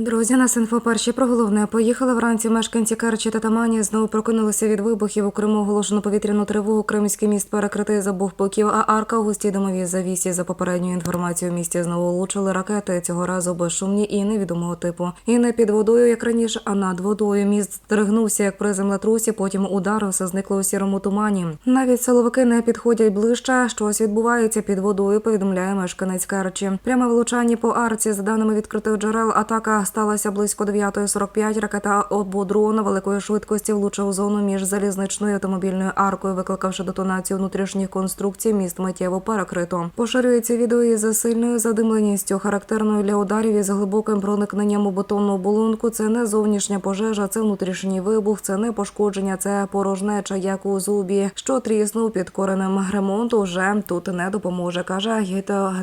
Друзі, на Синфо перші про головне поїхали вранці. Мешканці Керчі та Тамані знову прокинулися від вибухів. У Криму оголошено повітряну тривогу. Кримський міст перекритий з обох. А арка у густій домовій завісі за попередньою інформацією в місті знову влучили ракети. Цього разу безшумні і невідомого типу. І не під водою, як раніше, а над водою. Міст стригнувся як при землетрусі. Потім удар все зникло у сірому тумані. Навіть силовики не підходять ближче. Щось відбувається під водою. Повідомляє мешканець Керчі. Пряме влучання по арці за даними відкритих джерел. Атака сталася близько 9.45. Ракета або дрон великої швидкості влучив у зону між залізничною і автомобільною аркою, викликавши детонацію внутрішніх конструкцій. Міст миттєво перекрито. Поширюється відео із сильною задимленістю, характерною для ударів із глибоким проникненням у бетонну оболонку. Це не зовнішня пожежа, це внутрішній вибух, це не пошкодження, це порожнеча, як у зубі, що тріснув під коренем ремонту. Вже тут не допоможе, каже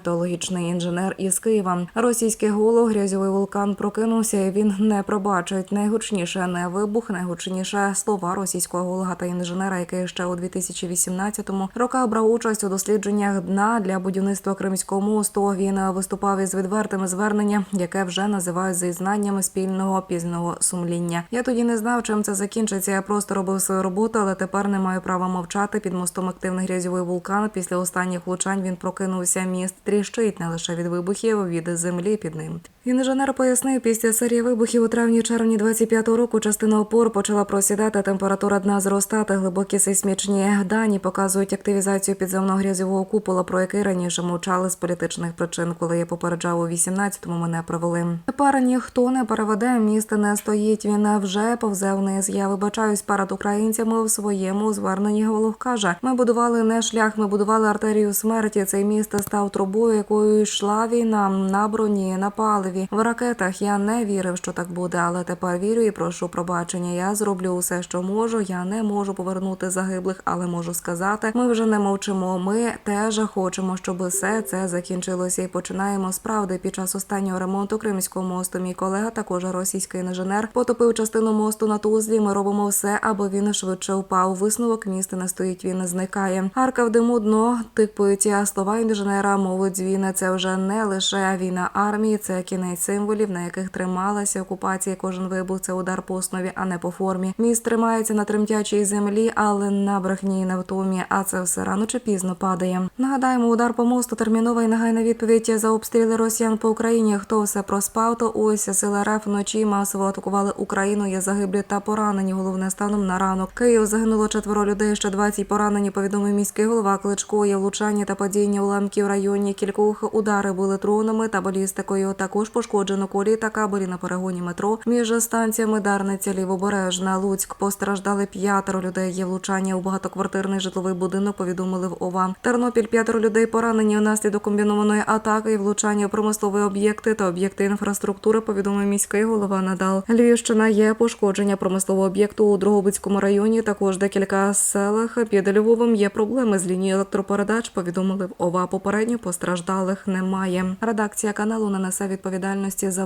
геологічний інженер із Києва. Російський голов грязьовий вулкан прокинувся. і Він не пробачить найгучніше не вибух, найгучніше слова російського геолога та інженера, який ще у 2018 роках брав участь у дослідженнях дна для будівництва Кримського мосту. Він виступав із відвертими зверненням, яке вже називають зізнаннями спільного пізного сумління. Я тоді не знав, чим це закінчиться. Я просто робив свою роботу, але тепер не маю права мовчати. Під мостом активний грязьовий вулкан. Після останніх влучань він прокинувся. Міст тріщить не лише від вибухів, від землі під ним. Інженер пояснив, після серії вибухів у травні-червні 25-го року частина опор почала просідати, температура дна зростати. Глибокі сейсмічні дані показують активізацію підземного грязьового купола, про який раніше мовчали з політичних причин. Коли я попереджав у 18-му, мене провели. Тепер ніхто не переведе, місто не стоїть. Він вже повзе вниз. Я вибачаюсь перед українцями в своєму зверненні. Голов каже: ми будували не шлях, ми будували артерію смерті. Цей міст став трубою, якою йшла війна на броні, на паливі, в ракетах. Я не вірив, що так буде, але тепер вірю і прошу пробачення. Я зроблю усе, що можу. Я не можу повернути загиблих, але можу сказати, ми вже не мовчимо. Ми теж хочемо, щоб все це закінчилося. І починаємо справди. Під час останнього ремонту Кримського мосту. Мій колега, також російський інженер, потопив частину мосту на Тузлі. Ми робимо все, аби він швидше впав. Висновок міста не стоїть. Він зникає. Арка в диму дно тикпиті. А слова інженера мовить дзвіна. Це вже не лише війна армії, це кінець символів, на яких трималася окупація. Кожен вибух це удар по основі, а не по формі. Міст тримається на тремтячій землі, але на брехні і на втомі. А це все рано чи пізно падає. Нагадаємо, удар по мосту термінова і негайна відповідь за обстріли росіян по Україні. Хто все проспав, то ось сили РФ вночі масово атакували Україну. Є загиблі та поранені. Головне станом на ранок. Київ загинуло четверо людей. Ще 20 поранені. Повідомив міський голова Кличко. Є влучання та падіння уламків районі. Кількох удари були дронами та балістикою. Також пошкоджено колії та кабелі на перегоні метро між станціями Дарниця, Лівобережна, Луцьк. Постраждали п'ятеро людей. Є влучання у багатоквартирний житловий будинок. Повідомили в ОВА. Тернопіль п'ятеро людей поранені внаслідок комбінованої атаки і влучання у промислові об'єкти та об'єкти інфраструктури. Повідомив міський голова Надал. Львівщина є пошкодження промислового об'єкту у Дрогобицькому районі. Також декілька селах під Львовом є проблеми з лінією електропередач. Повідомили в ОВА. Попередньо постраждалих немає. Редакція каналу не несе відповідальності за